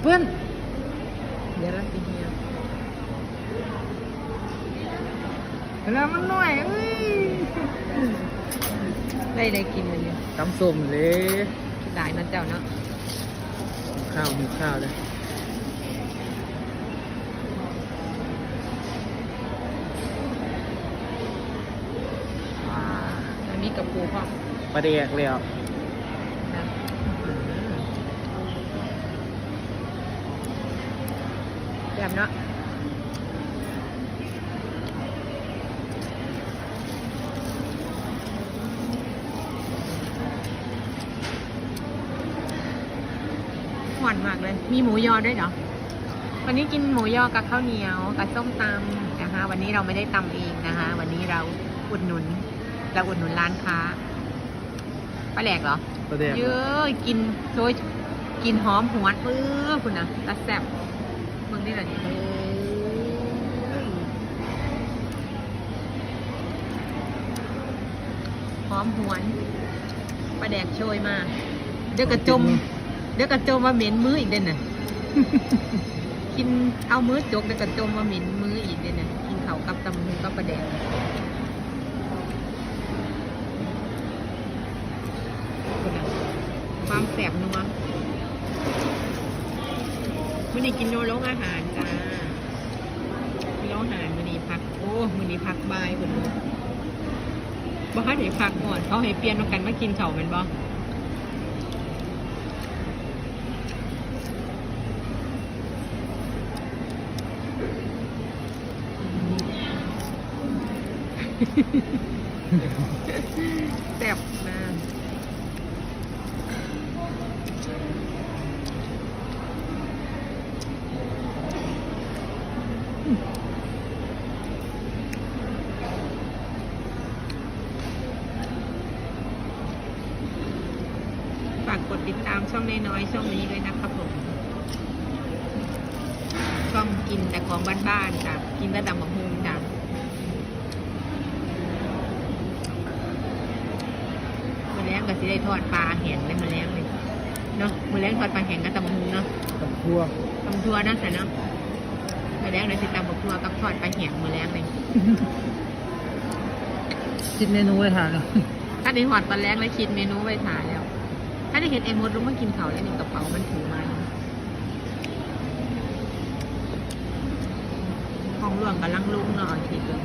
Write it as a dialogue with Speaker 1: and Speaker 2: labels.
Speaker 1: เพื่อนเดี๋ยวเรากินเฮียแล้วมันหน่อยเอ้ยได้ได้กินเลยเนี่ย
Speaker 2: ตำส้มเลย
Speaker 1: ได้นะเจ้าเนาะ
Speaker 2: ข้าวมีข้าวเลย
Speaker 1: ว้าอันนี้กับปูพ่อ
Speaker 2: ปลาแดกแล้ว
Speaker 1: นะ แบบเนาะหวานมากเลย มีหมูยอด้วยเหรอ วันนี้กินหมูยอกับข้าวเหนียวกับส้มตำนะคะ วันนี้เราไม่ได้ตำเองนะคะ วันนี้เราอุดหนุน เราอุดหนุนร้านค้าปลาแหลกเหรอ
Speaker 2: ปลาแดก
Speaker 1: เยอะกินโดยกินหอมหวนปื้อคุณนะตาแซ่บมึง นี่แหละนี่เอ้ยหอมหวนปลาแดกโชยมากเดี๋ยวกระจม เดี๋ยวกระจมมาเหม็นมืออีกเด่นน่ะกินเอามือจกเดี๋ยวกระจมมาเหม็นมืออีกเด่นน่ะกินเขาวกับตำมือกับปลาแดกคุณน่ะความแสบนัว วันนี้กินโนโรงอาหารจ้ากินโรงอาหารวันนี้พัก โอ้วันนี้พักบายคุณดูบ่ให้ได้พักก่อน เขาให้เปลี่ยนมากันมากินเขาวแมันบ่ แซ่บมาก ฝากกดติดตามช่องน้อยๆช่องนี้ด้วยนะครับผมช่องกินแต่ของบ้านๆจ้ะกินแต่ตำบักฮุงจ้ะมือแรงก็สิได้ทอดปลาแห้งเลยมือแรงเลยเนาะมือแรงทอดปลาแห้งกับตำบักหุงเนาะ
Speaker 2: กับทั่ว
Speaker 1: ตำทัวเนาะแต่เนาะมือ แรงเลยสิตำบักทัวกับทอดปลาแห้งมือแรงเลย
Speaker 2: คิดเมนูไว้ทานเลย
Speaker 1: ถ้าได้หอดตอนแรกเลยคิดเมนูไว้ถ่ายแล้ว ถ้าได้เห็นไอ้มดลงมากินเขาวแล้วนี่กระเป๋ามันถือมาห้องร่วงกับลังลุงเนาะทีเดียว